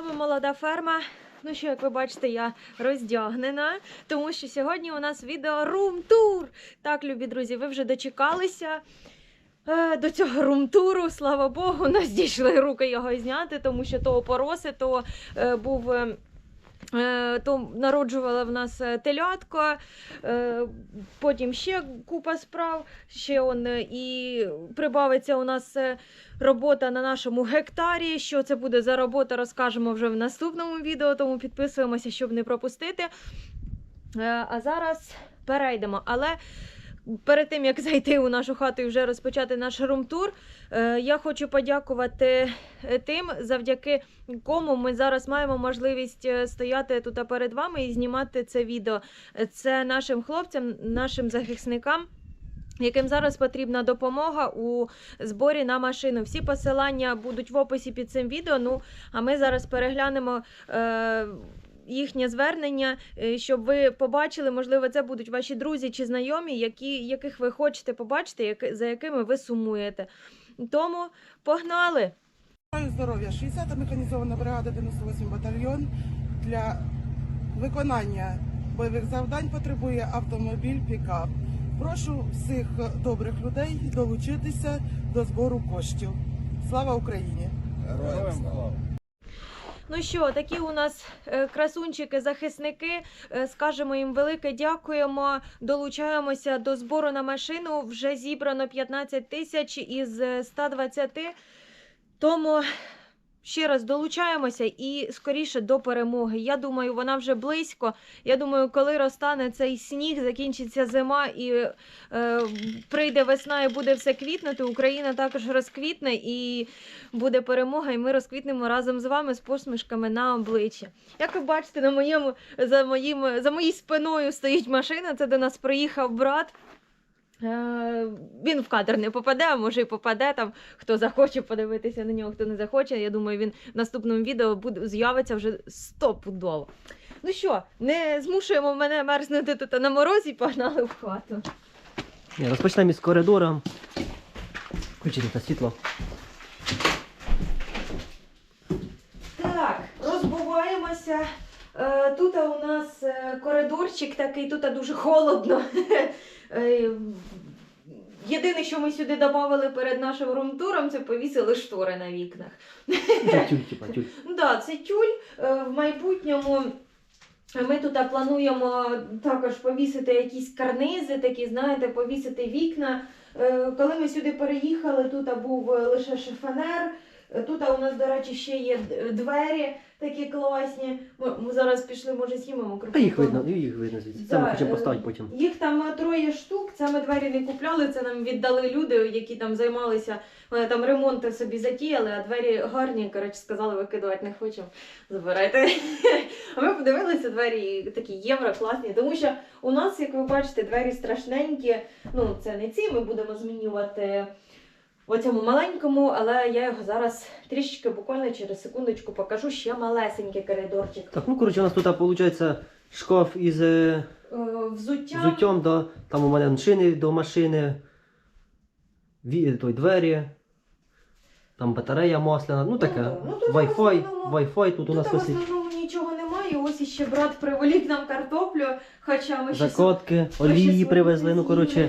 вами молода ферма. Ну що, як ви бачите, я роздягнена, тому що сьогодні у нас відео рум-тур. Так, любі друзі, ви вже дочекалися е, до цього рум-туру. Слава Богу, у нас дійшли руки його зняти, тому що то опороси, то е, був. Е, То народжувала в нас е, телятко, е, потім ще купа справ, ще он і прибавиться у нас робота на нашому гектарі. Що це буде за робота, розкажемо вже в наступному відео, тому підписуємося, щоб не пропустити. А зараз перейдемо. Але перед тим як зайти у нашу хату і вже розпочати наш румтур, е, я хочу подякувати е, тим, завдяки кому ми зараз маємо можливість е, стояти тут перед вами і знімати це відео. Це нашим хлопцям, нашим захисникам. Яким зараз потрібна допомога у зборі на машину. Всі посилання будуть в описі під цим відео. Ну а ми зараз переглянемо їхнє звернення, е, щоб ви побачили, можливо, це будуть ваші друзі чи знайомі, які, яких ви хочете побачити, які, за якими ви сумуєте. Тому погнали! Здоров'я. 60-та механізована бригада 98 батальйон для виконання бойових завдань потребує автомобіль пікап. Прошу всіх добрих людей долучитися до збору коштів. Слава Україні! Героям слава! Ну що, такі у нас е, красунчики-захисники. Е, Скажемо їм велике дякуємо. Долучаємося до збору на машину. Вже зібрано 15 тисяч із е, 120. Тому ще раз долучаємося і скоріше до перемоги. Я думаю, вона вже близько. Я думаю, коли розтане цей сніг, закінчиться зима і е, прийде весна і буде все квітнути. Україна також розквітне і буде перемога, і ми розквітнемо разом з вами з посмішками на обличчі. Як ви бачите, на моєму за моїм за моїй спиною стоїть машина. Це до нас приїхав брат. Е, Він в кадр не попаде, а може і попаде там, хто захоче подивитися на нього, хто не захоче. Я думаю, він в наступному відео буде з'явиться вже стопудово. Ну що, не змушуємо мене мерзнути тут на морозі, погнали в хату. Ні, розпочнемо із коридора. Включити та світло. Так, розбуваємося. Е, Тут у нас е, коридорчик такий, тут дуже холодно. Е, Єдине, що ми сюди додали перед нашим румтуром, це повісили штори на вікнах. Тюль, типа, тюль. Да, це тюль. В майбутньому ми тут плануємо також повісити якісь карнизи, такі, знаєте, повісити вікна. Коли ми сюди переїхали, тут був лише шифонер. Е, Тут у нас, до речі, ще є двері такі класні. Ми, ми зараз пішли, може, знімемо Та їх видно, їх видно звідси. Це ми хочемо е, поставити потім. Їх там е, троє штук. Це ми двері не купляли. Це нам віддали люди, які там займалися. Вони там ремонти собі затіяли, а двері гарні. Коротше, сказали, викидувати не хочемо. Забирайте. А ми подивилися двері такі євро класні, тому що у нас, як ви бачите, двері страшненькі. Ну, це не ці. Ми будемо змінювати. В цьому маленькому, але я його зараз трішечки буквально через секундочку покажу ще малесенький коридорчик. Так, ну коротше, у нас тут виходить шкаф із е, Е, Взуття. взуттям, да. там у мене шини до машини, ві, той двері, там батарея масляна, ну таке. да. Ну, тут в Wi-Fi, основному- Wi-Fi тут у Тут нас в висить. основному нічого немає. Ось іще брат приволік нам картоплю, хоча ми ще, Закотки, олії привезли, ну коротше.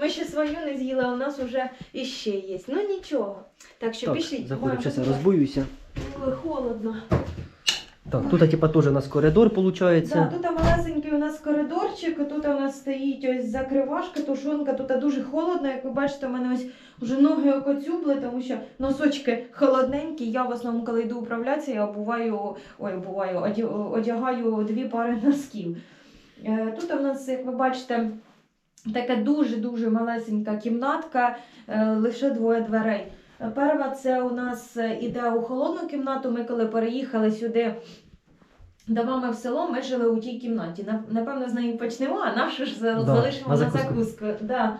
Ми ще свою не з'їли, а у нас вже іще є. Ну нічого. Так що Так, заходимо, зараз я розбуюся. Ой, Холодно. Так, тут типа теж у нас коридор виходить. Да, тут малесенький у нас коридорчик, тут у нас стоїть ось закривашка, тушонка, тут дуже холодно. Як ви бачите, у мене ось вже ноги окоцюбли, тому що носочки холодненькі. Я в основному, коли йду управлятися, я обуваю, ой, обуваю, оді- одягаю дві пари носків. Е, Тут у нас, як ви бачите, така дуже-дуже малесенька кімнатка, е, лише двоє дверей. Перша це у нас е, іде у холодну кімнату. Ми коли переїхали сюди до мами в село, ми жили у тій кімнаті. Напевно, з неї почнемо, а нашу ж Да, залишимо на на закуску. закуску. Да.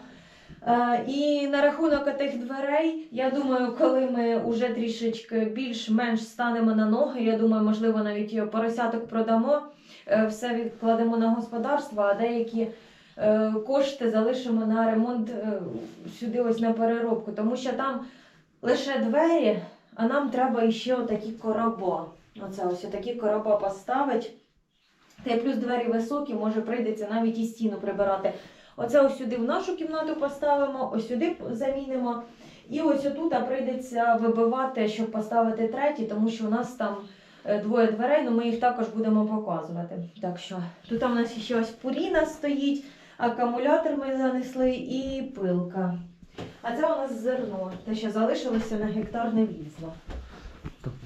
Е, і на рахунок тих дверей, я думаю, коли ми вже трішечки більш-менш станемо на ноги, я думаю, можливо, навіть поросяток продамо, все відкладемо на господарство, а деякі кошти залишимо на ремонт е, сюди ось на переробку, тому що там лише двері, а нам треба ще отакі короба. Оце ось такі короба поставить. Та й плюс двері високі, може прийдеться навіть і стіну прибирати. Оце ось сюди в нашу кімнату поставимо, ось сюди замінимо. І ось отут прийдеться вибивати, щоб поставити третій, тому що у нас там е, двоє дверей, ну ми їх також будемо показувати. Так що тут у нас ще ось пуріна стоїть, акумулятор ми занесли і пилка. А це у нас зерно, те, що залишилося на гектар не влізло.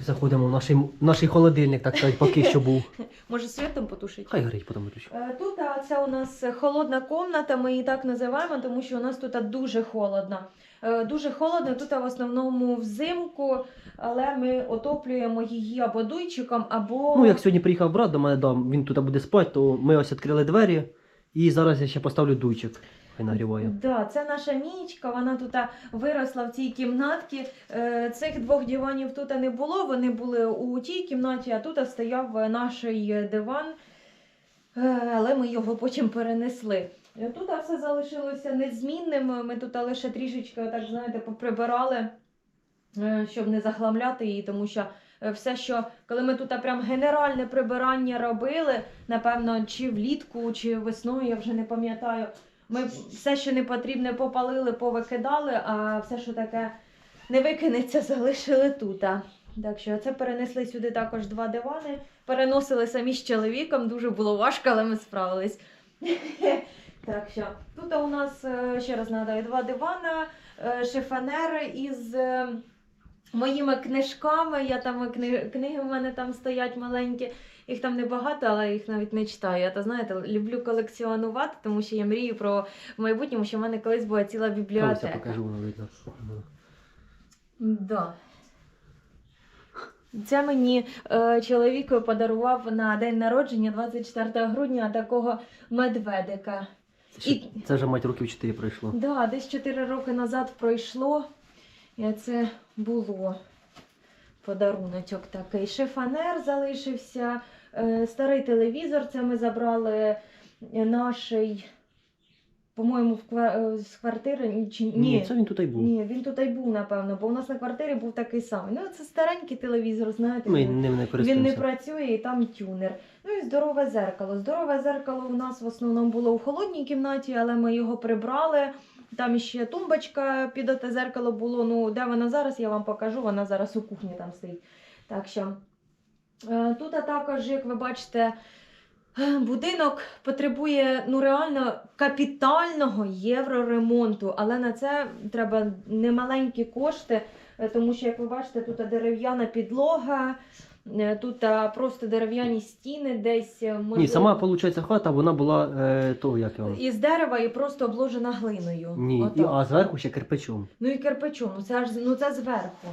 Заходимо в наш, в наш холодильник, так сказати, поки що був. Може, світом потушити? Хай горить, потім виключу. Е, Тут а, це у нас холодна комната, ми її так називаємо, тому що у нас тут а, дуже холодно. Е, Дуже холодно, тут а, в основному взимку, але ми отоплюємо її або дуйчиком, або Ну, як сьогодні приїхав брат до мене, да, він тут буде спати, то ми ось відкрили двері. І зараз я ще поставлю дуйчик. Хай нагріває. Да, це наша Мічка, вона тут виросла в цій кімнатці. Е, Цих двох диванів тут не було, вони були у тій кімнаті, а тут стояв е, наш е, диван, але ми його потім перенесли. Тут все залишилося незмінним. Ми тут лише трішечки, так знаєте, поприбирали, щоб не захламляти її, тому що. Е, Все, що коли ми тут прям генеральне прибирання робили, напевно, чи влітку, чи весною, я вже не пам'ятаю. Ми все, що не потрібне, попалили, повикидали, а все, що таке не викинеться, залишили тут. Так що це перенесли сюди також два дивани. Переносили самі з чоловіком, дуже було важко, але ми справились. Так що тут у нас, е, ще раз нагадаю, два дивана, е, шифонери із моїми книжками. Я там кни- книги в мене там стоять маленькі. Їх там небагато, але їх навіть не читаю. Я то знаєте, люблю колекціонувати, тому що я мрію про в майбутньому, що в мене колись була ціла Та ось я покажу, воно видно. Да. Це мені е, чоловік подарував на день народження 24 грудня такого медведика. Це, І- це вже мать років 4 пройшло. Да, десь 4 роки назад пройшло, і це було подаруночок такий. Шифонер залишився, е, старий телевізор. Це ми забрали наший, по-моєму, е, з квартири. Чи, ні. Ні, це він тут і був. Ні, він тут і був, напевно, бо у нас на квартирі був такий самий. Ну, це старенький телевізор, знаєте. Ми він- ним не він не працює і там тюнер. Ну і здорове зеркало. Здорове зеркало у нас в основному було в холодній кімнаті, але ми його прибрали. Там ще тумбочка під оте зеркало було. Ну, де вона зараз, я вам покажу. Вона зараз у кухні там стоїть. Так що е, тут також, як ви бачите, е, будинок потребує ну реально капітального євроремонту, але на це треба немаленькі кошти, е, тому що, як ви бачите, тут дерев'яна підлога. Е, Тут просто дерев'яні стіни, десь е, можливо, Ні, сама, виходить, хата, вона була е, того, як його. із дерева і просто обложена глиною. Ні, і, а зверху ще кирпичом. Ну і кирпичом, ну це аж ну це зверху.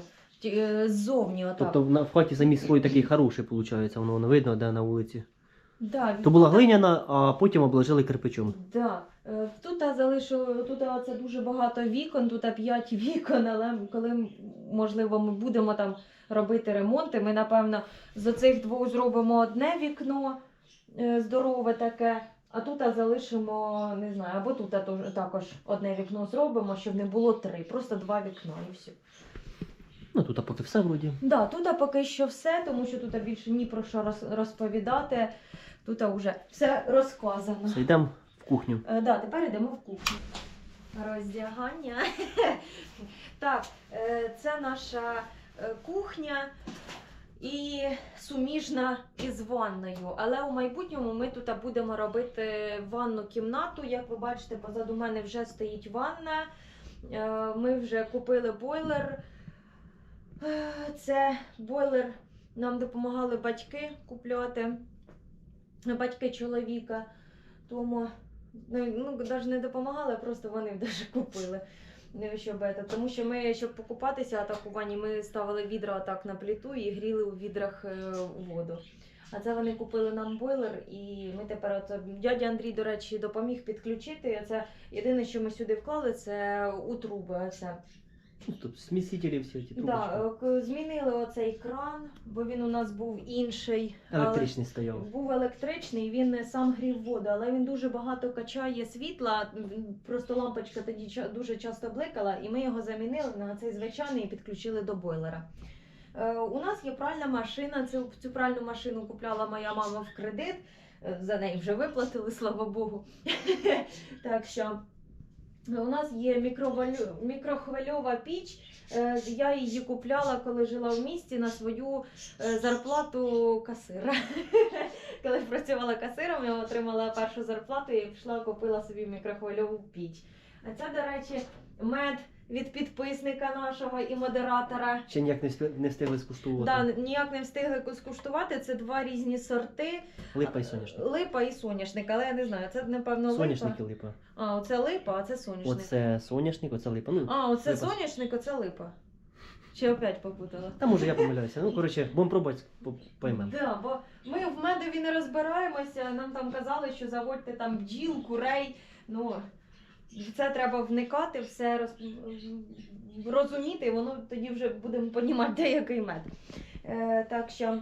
Е, Ззовні отак. Тобто в- в хаті самі слой такий хороший, виходить, воно, воно видно, де на вулиці. Да, То була глиняна, а потім обложили кирпичом. Да. Е, Тут залишили, тут це дуже багато вікон, тут а, п'ять вікон, але коли, можливо, ми будемо там робити ремонти, ми, напевно, з оцих двох зробимо одне вікно е, здорове таке, а тут залишимо, не знаю, або тут також одне вікно зробимо, щоб не було три, просто два вікна і все. Ну тут а поки все вроді. Да, тут а, поки що все, тому що тут більше ні про що роз- розповідати. Тут вже все розказано. Все, йдемо в кухню. Е, да, тепер йдемо в кухню. Роздягання. так, е, це наша е, кухня і суміжна із ванною. Але у майбутньому ми тут будемо робити ванну кімнату. Як ви бачите, позаду мене вже стоїть ванна. Е, Ми вже купили бойлер. Е, Це бойлер. Нам допомагали батьки купляти. Батьки чоловіка. Тому ну, ну навіть не допомагали, просто вони навіть купили. Ну, Щоб, це, тому що ми, щоб покупатися так у ванні, ми ставили відра так на плиту і гріли у відрах е, воду. А це вони купили нам бойлер, і ми тепер от дядя Андрій, до речі, допоміг підключити. Це єдине, що ми сюди вклали, це у труби. Оце. Ну, Тут смісителі всі ці трубочки. Да, е, змінили оцей кран, бо він у нас був інший. але- Електричний стояв. був електричний, він сам грів воду, але він дуже багато качає світла. м, Просто лампочка тоді ча- дуже часто бликала, і ми його замінили на цей звичайний і підключили до бойлера. Е, у нас є пральна машина. Цю, цю пральну машину купляла моя мама в кредит. Е, За неї вже виплатили, слава Богу. так що у нас є мікровалю- мікрохвильова піч. Е, Я її купляла, коли жила в місті на свою е, зарплату касира. Коли працювала касиром, я отримала першу зарплату і пішла купила собі мікрохвильову піч. А це, до речі, мед від підписника нашого і модератора. Ще ніяк не встиг- не встигли скуштувати. Да, ніяк не встигли скуштувати. Це два різні сорти. Липа і соняшник. Липа і соняшник, але я не знаю, це напевно Соняшник і липа. липа. А, оце липа, а це соняшник. Оце соняшник, оце липа. Ну, А, оце Липа. соняшник, оце липа. Чи опять попутала? Та може я помиляюся. Ну, коротше, будемо пробувати, по- поймемо. Да, бо ми в медові не розбираємося. Нам там казали, що заводьте там бджіл, курей. Ну це треба вникати, все роз... розуміти, і воно тоді вже будемо понімати, де який мед. Е, так що.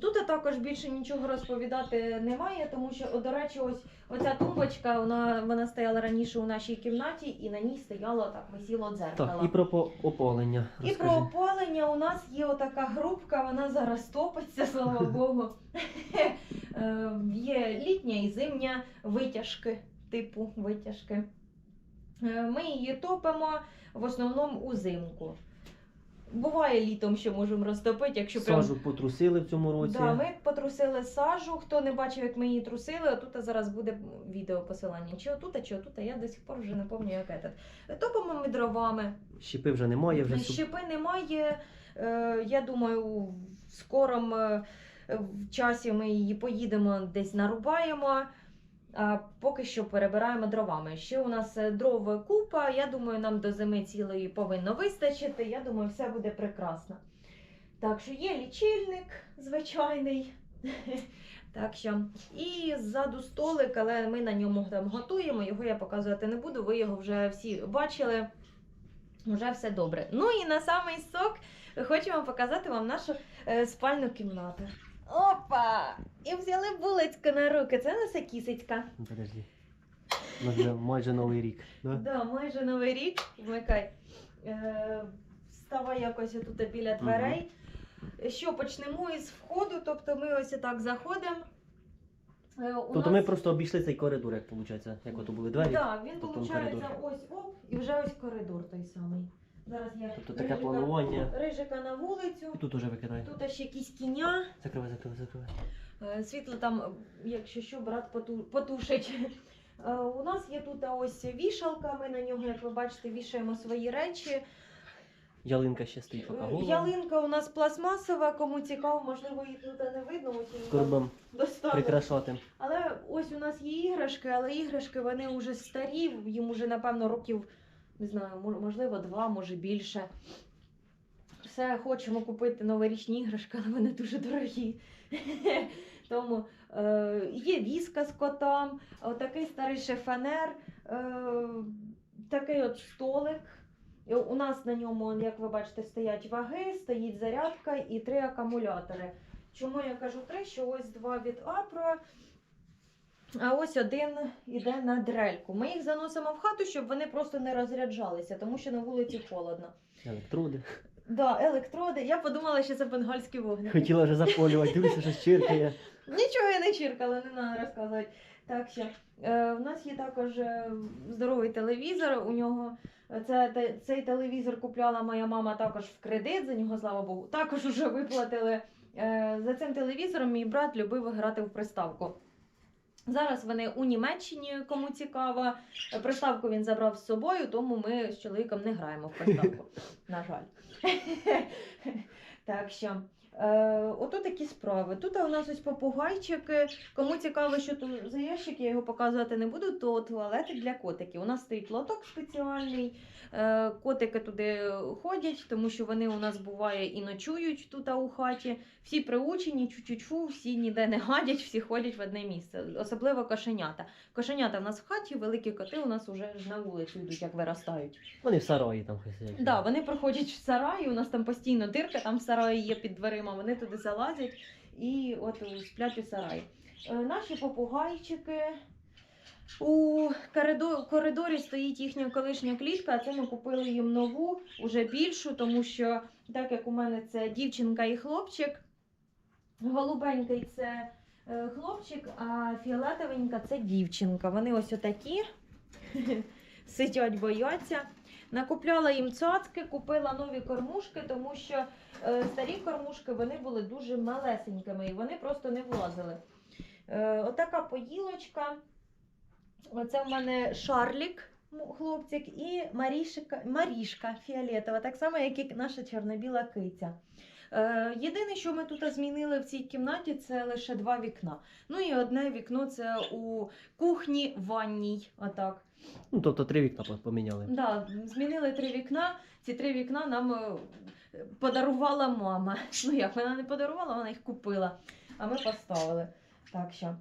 Тут також більше нічого розповідати немає, тому що, о, до речі, ось оця тумбочка, вона, вона стояла раніше у нашій кімнаті, і на ній стояло так висіло дзеркало. Так, і про опалення. І про опалення у нас є отака грубка, вона зараз топиться, слава Богу. Е, Є літня і зимня витяжки, типу витяжки. Е, Ми її топимо в основному узимку. Буває літом, що можемо розтопити, якщо прям Сажу потрусили в цьому році. Да, ми потрусили сажу. Хто не бачив, як ми її трусили, отут зараз буде відео посилання. Чи отут, чи отут, я до сих пор вже не пам'ятаю, як этот. Топимо ми дровами. Щепи вже немає, вже Щепи немає. Е, Я думаю, в скорому е, часі ми її поїдемо десь нарубаємо. Поки що перебираємо дровами. Ще у нас е, дров купа. Я думаю, нам до зими цілої повинно вистачити. Я думаю, все буде прекрасно. Так що є лічильник звичайний. Так що, і ззаду столик, але ми на ньому там готуємо. Його я показувати не буду. Ви його вже всі бачили. Вже все добре. Ну і на самий сок хочемо показати вам нашу е, спальну кімнату. Опа! І взяли булочку на руки. Це наша кісечка. Ну, Подожди. У нас вже майже новий рік. Да? Да, майже новий рік. Вмикай. Е, Ставай якось тут біля дверей. Що почнемо із входу, тобто ми ось так заходимо. Е, у Тобто нас- ми просто обійшли цей коридор, як виходить, як ото були двері. Так, він виходить коридор. ось оп, і вже ось коридор той самий. Зараз я Тобто таке рижика- планування. рижика на вулицю. І тут уже викидає. Тут ще якісь кіня. Закривай, закривай, закривай. Е, Світло там, якщо що, брат поту- потушить. Е, У нас є тут ось вішалка, ми на нього, як ви бачите, вішаємо свої речі. Ялинка ще стоїть поки Е, гола. Ялинка у нас пластмасова, кому цікаво, можливо, її тут не видно, ось її достану. прикрашати. Але ось у нас є іграшки, але іграшки вони вже старі, їм уже, напевно, років, не знаю, можливо, два, може більше. Все хочемо купити новорічні іграшки, але вони дуже дорогі. Тому е, є віска з котом, отакий старий шифонер, е, такий от столик. У нас на ньому, як ви бачите, стоять ваги, стоїть зарядка і три акумулятори. Чому я кажу три? Що ось два від Апро, а ось один іде на дрельку. Ми їх заносимо в хату, щоб вони просто не розряджалися, тому що на вулиці холодно. Електроди. Да, електроди. Я подумала, що це бенгальські вогники. Хотіла вже запалювати, дивися, що чиркає. Нічого я не чіркала, не треба розказувати. Так що е, в нас є також е, здоровий телевізор. У нього е, це, те- цей телевізор купляла моя мама також в кредит. За нього, слава Богу, також уже виплатили. Е, за цим телевізором мій брат любив грати в приставку. Зараз вони у Німеччині, кому цікаво. Приставку він забрав з собою, тому ми з чоловіком не граємо в приставку. На жаль. Так що. Е, ото такі справи. Тут у нас ось попугайчики. Кому цікаво, що тут за ящик, я його показувати не буду, то туалети для котиків. У нас стоїть лоток спеціальний. Е, котики туди ходять, тому що вони у нас буває і ночують тут у хаті. Всі приучені, чу-чу-чу, всі ніде не гадять, всі ходять в одне місце. Особливо кошенята. Кошенята в нас в хаті, великі коти у нас вже на вулицю йдуть, як виростають. Вони в сарої там хай сидять. Да, вони проходять в сараї, у нас там постійно дирка, там в сараї є під дверима, вони туди залазять і от сплять у сараї. Е, наші попугайчики. У коридорі стоїть їхня колишня клітка, а це ми купили їм нову, уже більшу, тому що так як у мене це дівчинка і хлопчик, голубенький це е, хлопчик, а фіолетовенька це дівчинка. Вони ось отакі сидять, бояться. Накупляла їм цацки, купила нові кормушки, тому що е, старі кормушки вони були дуже малесенькими і вони просто не влазили. Е, отака поїлочка. Оце в мене шарлік, хлопчик, і Марішка, Марішка фіолетова, так само, як і наша чорно-біла киця. Е, єдине, що ми тут змінили в цій кімнаті, це лише два вікна. Ну і одне вікно це у кухні, ванній. Отак. Ну, тобто три вікна по- поміняли. Да, змінили три вікна. Ці три вікна нам е, подарувала мама. Ну як, вона не подарувала, вона їх купила, а ми поставили. Так що.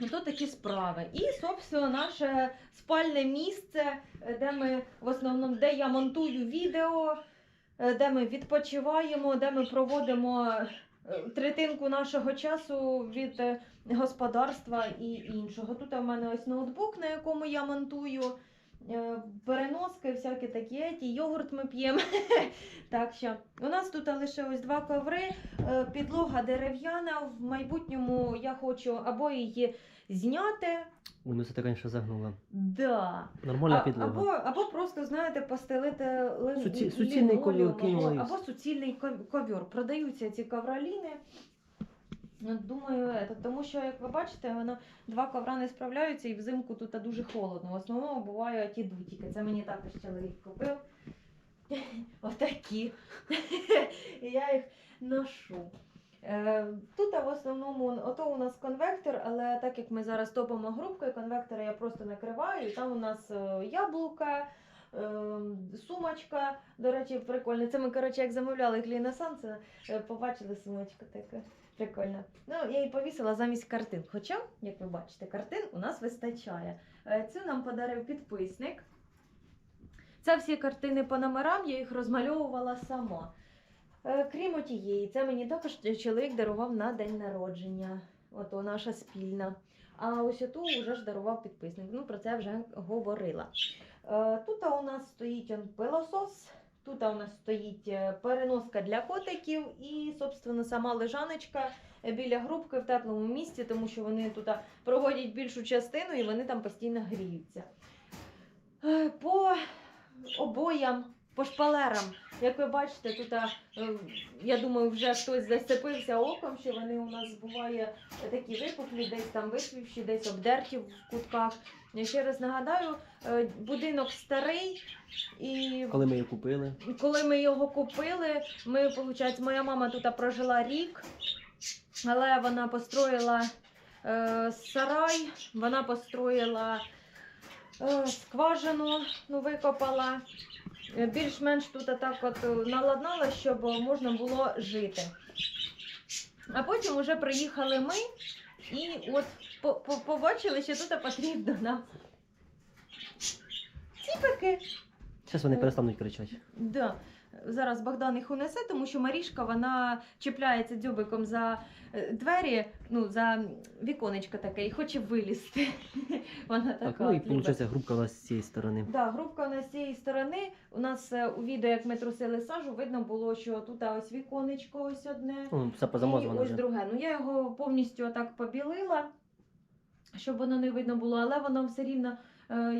Ну, то такі справи. І, собственно, наше спальне місце, е, де ми в основному, де я монтую відео, де ми відпочиваємо, де ми проводимо е, третинку нашого часу від е, господарства і іншого. Тут у мене ось ноутбук, на якому я монтую. Е, Переноски, всякі такі, ті, йогурт ми п'ємо. так що у нас тут лише ось два коври, е, підлога дерев'яна. В майбутньому я хочу або її зняти, Ой, ну це ти, загнула. да. Нормальна підлога. Або, або просто, знаєте, постелити. Суці- суцільний ковер лінолеум, або, або суцільний ков- ковер. Продаються ці ковроліни. Ну, Думаю, тому що, як ви бачите, воно два ковра не справляються і взимку тут дуже холодно. В основному бувають ті дутіки. Це мені також чоловік купив. Отакі. І я їх ношу. Е, Тут в основному ото у нас конвектор, але так як ми зараз топимо грубкою, конвектора я просто накриваю. І там у нас е, яблука, сумочка. До речі, прикольно. Це ми, коротше, як замовляли клінасан, це е, побачили сумочку таку. Прикольно. Ну, я її повісила замість картин. Хоча, як ви бачите, картин у нас вистачає. Е, Цю нам подарив підписник. Це всі картини по номерам, я їх розмальовувала сама. Е, Крім отієї, це мені також чоловік дарував на день народження. Ото наша спільна. А ось оту вже ж дарував підписник. Ну, про це вже говорила. Е, Тут у нас стоїть пилосос, тут у нас стоїть е, переноска для котиків і, собственно, сама лежаночка біля грубки в теплому місці, тому що вони тут проводять більшу частину і вони там постійно гріються. Е, По обоям, по шпалерам, як ви бачите, тут, е, я думаю, вже хтось зацепився оком, що вони у нас буває такі випуклі, десь там висвівші, десь обдерті в кутках. Я ще раз нагадаю, е, будинок старий, і Коли ми її купили, коли ми його купили, ми, виходить, моя мама тут прожила рік, але вона построїла е, сарай, вона построїла е, скважину, ну, викопала. Е, Більш-менш тут так от е, наладнала, щоб можна було жити. А потім вже приїхали ми і от по- по- побачили, що тут потрібно нам ціпики. Зараз вони перестануть кричати. Да. Зараз Богдан їх унесе, тому що Марішка вона чіпляється дзьобиком за е, двері, ну за віконечко таке і хоче вилізти. Вона така. Так, ну і от виходить, грубка у нас з цієї сторони. Да, грубка у нас з цієї сторони. У нас е, у відео, як ми трусили сажу, видно було, що тут ось віконечко ось одне. Ну, все І ось вже. друге. Ну я його повністю отак побілила, щоб воно не видно було, але воно все рівно е,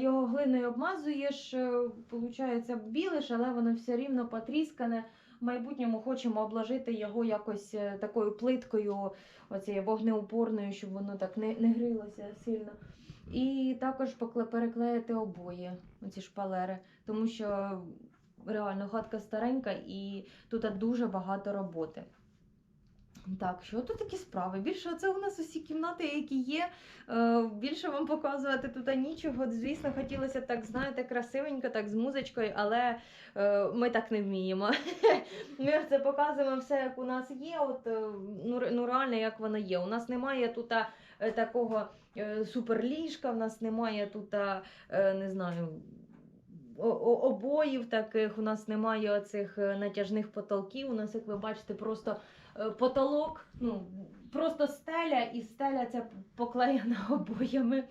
його глиною обмазуєш, виходить, білиш, але воно все рівно потріскане. В майбутньому хочемо обложити його якось е, такою плиткою, оцією вогнеупорною, щоб воно так не, не грілося сильно. І також переклеїти обої, оці шпалери, тому що реально хатка старенька і тут дуже багато роботи. Так, що тут такі справи? Більше це у нас усі кімнати, які є. Е, більше вам показувати тут нічого. Звісно, хотілося так, знаєте, красивенько, так з музичкою, але е, ми так не вміємо. Ми це показуємо все, як у нас є. От, е, ну, ну реально, як воно є. У нас немає тут такого суперліжка, в нас немає тут, не знаю. Обоїв таких, у нас немає оцих е, натяжних потолків. У нас, як ви бачите, просто потолок, ну, просто стеля, і стеля ця поклеєна обоями.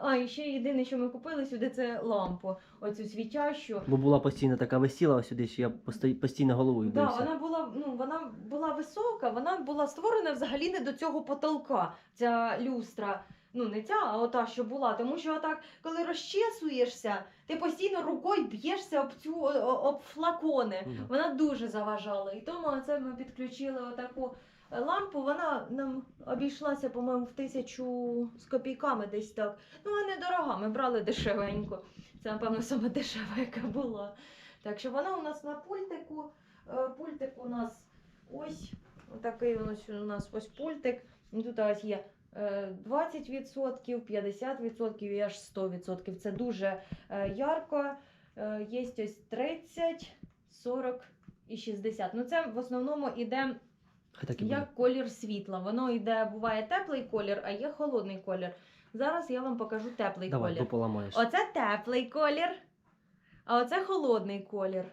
А, і ще єдине, що ми купили сюди, це лампу. Оцю світящу. Бо була постійно така висіла сюди, що я постійно головою Да, вона була, ну, вона була висока, вона була створена взагалі не до цього потолка. Ця люстра. Ну, не ця, а ота, що була. Тому що отак, коли розчесуєшся, ти постійно рукою б'єшся об цю об флакони. Да. Вона дуже заважала. І тому оце ми підключили отаку лампу. Вона нам обійшлася, по-моєму, в тисячу з копійками десь так. Ну, вона недорога, ми брали дешевеньку. Це, напевно, саме дешева, яка була. Так що вона у нас на пультику. Е, Пультик у нас ось такий у нас ось пультик. І Тут ось є 20%, 50% і аж 100%. Це дуже е, ярко. Е, Є ось 30, 40 і 60. Ну це в основному буде. як колір світла. Воно йде, буває теплий колір, а є холодний колір. Зараз я вам покажу теплий Давай, колір. бо поламаєш. Оце теплий колір, а оце холодний колір.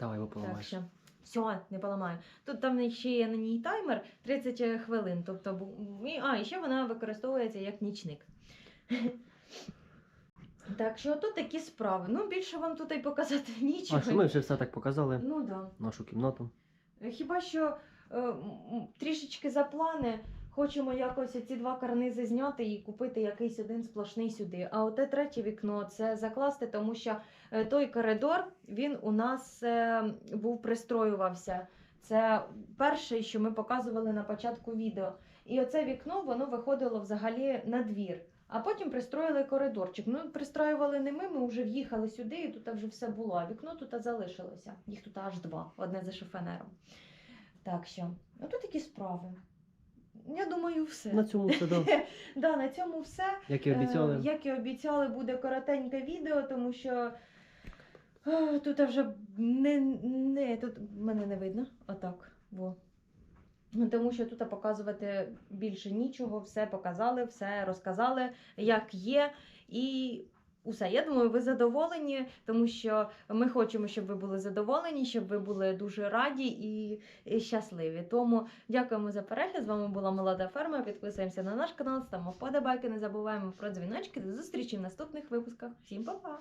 Давай, бо Так поламаєш. Все, не поламаю. Тут там ще є на ній таймер 30 хвилин. Тобто, а, і ще вона використовується як нічник. Так що тут такі справи. Ну, більше вам тут і показати нічого. А що ми вже все так показали, Ну да. нашу кімнату. Хіба що е, трішечки за плани хочемо якось ці два карнизи зняти і купити якийсь один сплошний сюди. А оте третє вікно це закласти, тому що е, той коридор він у нас е, був пристроювався. Це перше, що ми показували на початку відео. І оце вікно воно виходило взагалі на двір. А потім пристроїли коридорчик. Ну, пристроювали не ми, ми вже в'їхали сюди, і тут вже все було. А вікно тут залишилося. Їх тут аж два, одне за шифенером. Так що, отут такі справи. Я думаю, все. На цьому все, да. Да, на цьому все. Як і обіцяли. Е, Як і обіцяли, буде коротеньке відео, тому що е, тут вже не, не тут мене не видно. Отак. Во. Ну, Тому що тут показувати більше нічого, все показали, все розказали, як є. І усе. Я думаю, ви задоволені, тому що ми хочемо, щоб ви були задоволені, щоб ви були дуже раді і, і щасливі. Тому дякуємо за перегляд. З вами була молода ферма. Підписуємося на наш канал, ставимо вподобайки, не забуваємо про дзвіночки. До зустрічі в наступних випусках. Всім па-па!